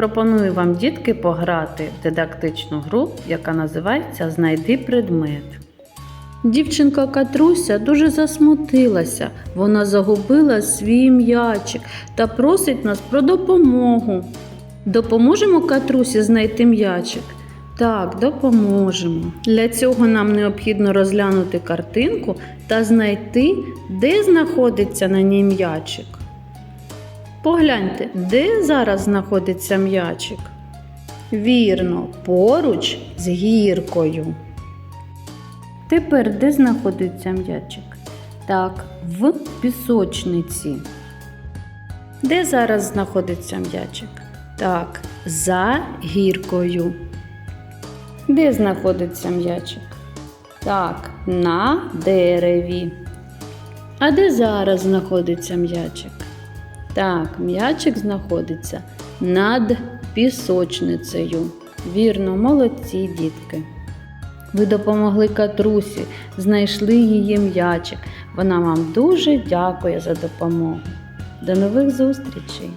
Пропоную вам, дітки, пограти в дидактичну гру, яка називається Знайди предмет. Дівчинка Катруся дуже засмутилася. Вона загубила свій м'ячик та просить нас про допомогу. Допоможемо Катрусі знайти м'ячик? Так, допоможемо. Для цього нам необхідно розглянути картинку та знайти, де знаходиться на ній м'ячик. Погляньте, де зараз знаходиться м'ячик? Вірно, поруч з гіркою. Тепер де знаходиться м'ячик? Так, в пісочниці. Де зараз знаходиться м'ячик? Так, за гіркою. Де знаходиться м'ячик? Так, на дереві. А де зараз знаходиться м'ячик? Так, м'ячик знаходиться над пісочницею. Вірно, молодці дітки. Ви допомогли Катрусі, знайшли її м'ячик. Вона вам дуже дякує за допомогу. До нових зустрічей!